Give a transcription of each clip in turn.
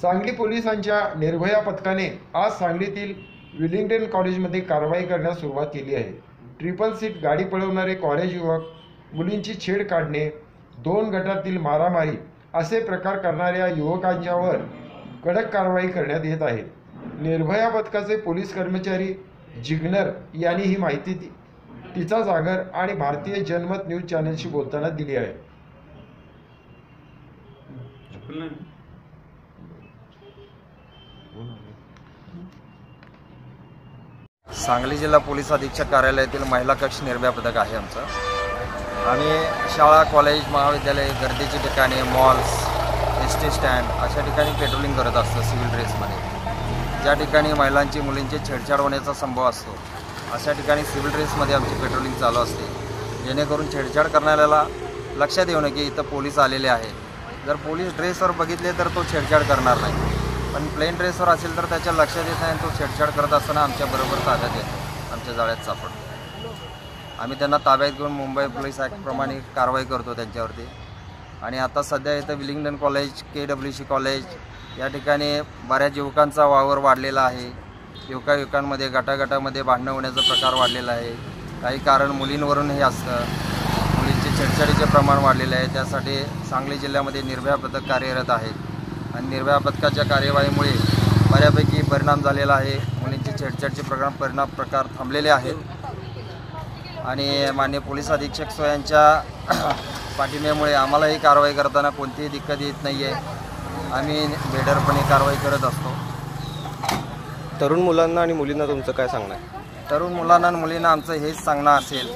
सांगली पोलिसांच्या निर्भया पथकाने आज सांगलीतील विलिंग्टन कॉलेजमध्ये कारवाई करण्यास सुरुवात केली आहे. ट्रिपल सीट गाडी पळवणारे कॉलेज युवक मुलींची छेड काढणे दोन गटातील मारामारी असे प्रकार करणाऱ्या युवकांच्यावर कडक कारवाई करण्यात येत आहे. निर्भया पथकाचे पोलीस कर्मचारी जिग्नर यांनी ही माहिती ति- तिचा जागर आणि भारतीय जनमत न्यूज चॅनलशी बोलताना दिली आहे. सांगली जिल्हा पोलीस अधीक्षक कार्यालयातील महिला कक्ष निर्भया पथक आहे आमचं. आम्ही शाळा कॉलेज महाविद्यालय गर्दीची ठिकाणी मॉल्स एस टी स्टँड अशा ठिकाणी पेट्रोलिंग करत असतो सिव्हिल ड्रेसमध्ये ज्या ठिकाणी महिलांची मुलींची छेडछाड होण्याचा संभव असतो अशा ठिकाणी सिव्हिल ड्रेसमध्ये आमची पेट्रोलिंग चालू असते. जेणेकरून छेडछाड करणाऱ्याला लक्षात येऊ नये की इथं पोलीस आलेले आहे. जर पोलीस ड्रेसवर बघितले तर तो छेडछाड करणार नाही. पण प्लेन ड्रेसवर असेल तर त्याच्या लक्षात येत नाही तो छेडछाड करत असताना आमच्याबरोबर ताब्यात येतो. आमच्या जाळ्यात सापडतो. आम्ही त्यांना ताब्यात घेऊन मुंबई पोलीस ॲक्टप्रमाणे कारवाई करतो त्यांच्यावरती. आणि आता सध्या इथं Willingdon college K W C college या ठिकाणी बऱ्याच युवकांचा वावर वाढलेला आहे. युवका युवकांमध्ये गटागटामध्ये भांडणं होण्याचा प्रकार वाढलेला आहे. काही कारण मुलींवरून हे असतं. मुलींचे छेडछाडीचे प्रमाण वाढलेले आहे. त्यासाठी सांगली जिल्ह्यामध्ये निर्भया पथक कार्यरत आहेत आणि निर्भया पथकाच्या कार्यवाहीमुळे बऱ्यापैकी परिणाम झालेला आहे. मुलींची छेडछाडचे प्रकार परिणाम प्रकार थांबलेले आहेत. आणि मान्य पोलीस अधीक्षक सो यांच्या पाठिंब्यामुळे आम्हालाही कारवाई करताना कोणतीही दिक्कत येत नाही आहे आम्ही बेडरपणे कारवाई करत असतो. तरुण मुलांना आणि मुलींना तुमचं काय सांगणं आहे तरुण मुलांना आणि मुलींना आमचं हेच सांगणं असेल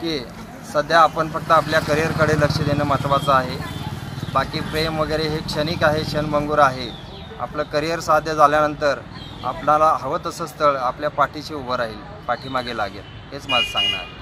की सध्या आपण फक्त आपल्या करिअरकडे लक्ष देणं महत्त्वाचं आहे. बाकी प्रेम वगैरे हे क्षणिक आहे क्षणभंगूर आहे. आपलं करिअर साध्य झाल्यानंतर आपल्याला हवं तसं स्थळ आपल्या पाठीशी उभं राहील पाठीमागे लागेल. हेच माझं सांगणं आहे.